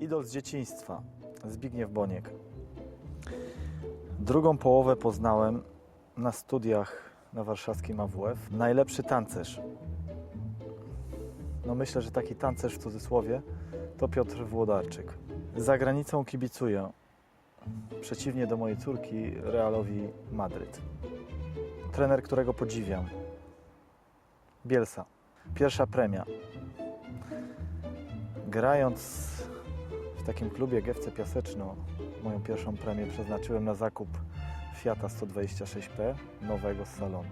Idol z dzieciństwa, Zbigniew Boniek. Drugą połowę poznałem na studiach na warszawskim AWF. Najlepszy tancerz. No myślę, że taki tancerz w cudzysłowie to Piotr Włodarczyk. Za granicą kibicuję. Przeciwnie do mojej córki, Realowi Madryt. Trener, którego podziwiam. Bielsa. Pierwsza premia. Grając w takim klubie GFC Piaseczno, moją pierwszą premię przeznaczyłem na zakup Fiata 126P nowego z salonu.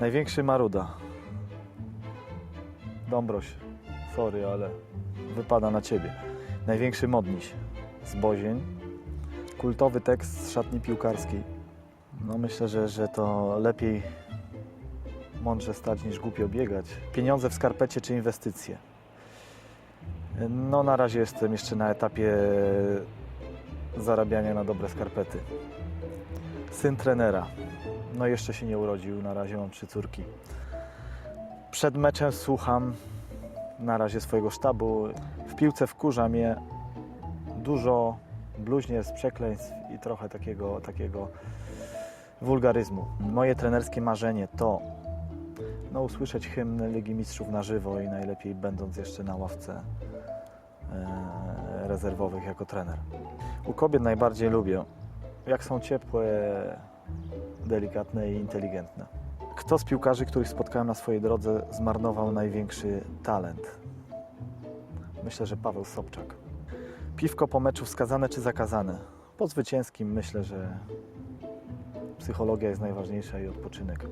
Największy Maruda. Dąbroś, sorry, ale wypada na ciebie. Największy Modniś z Bozień. Kultowy tekst z szatni piłkarskiej. No myślę, że, że to lepiej mądrze stać niż głupio biegać. Pieniądze w skarpecie czy inwestycje? No na razie jestem jeszcze na etapie zarabiania na dobre skarpety. Syn trenera. No jeszcze się nie urodził, na razie mam trzy córki. Przed meczem słucham na razie swojego sztabu. W piłce wkurza mnie dużo bluźnierstw, przekleństw i trochę takiego, takiego wulgaryzmu. Moje trenerskie marzenie to no, usłyszeć hymn Ligi Mistrzów na żywo i najlepiej będąc jeszcze na ławce e, rezerwowych jako trener. U kobiet najbardziej lubię, jak są ciepłe, delikatne i inteligentne. Kto z piłkarzy, których spotkałem na swojej drodze, zmarnował największy talent? Myślę, że Paweł Sobczak. Piwko po meczu wskazane czy zakazane? Po zwycięskim myślę, że psychologia jest najważniejsza i odpoczynek.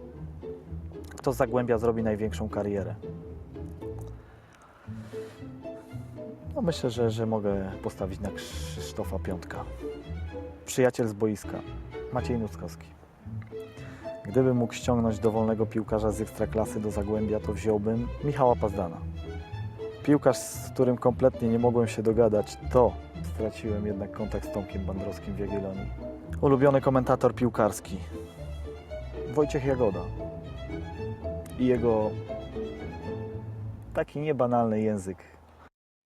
Kto z Zagłębia zrobi największą karierę? No myślę, że, że mogę postawić na Krzysztofa Piątka. Przyjaciel z boiska, Maciej Nuckowski. Gdybym mógł ściągnąć dowolnego piłkarza z ekstraklasy do Zagłębia, to wziąłbym Michała Pazdana. Piłkarz, z którym kompletnie nie mogłem się dogadać, to straciłem jednak kontakt z Tomkiem Bandrowskim w Jagiellonii. Ulubiony komentator piłkarski Wojciech Jagoda i jego taki niebanalny język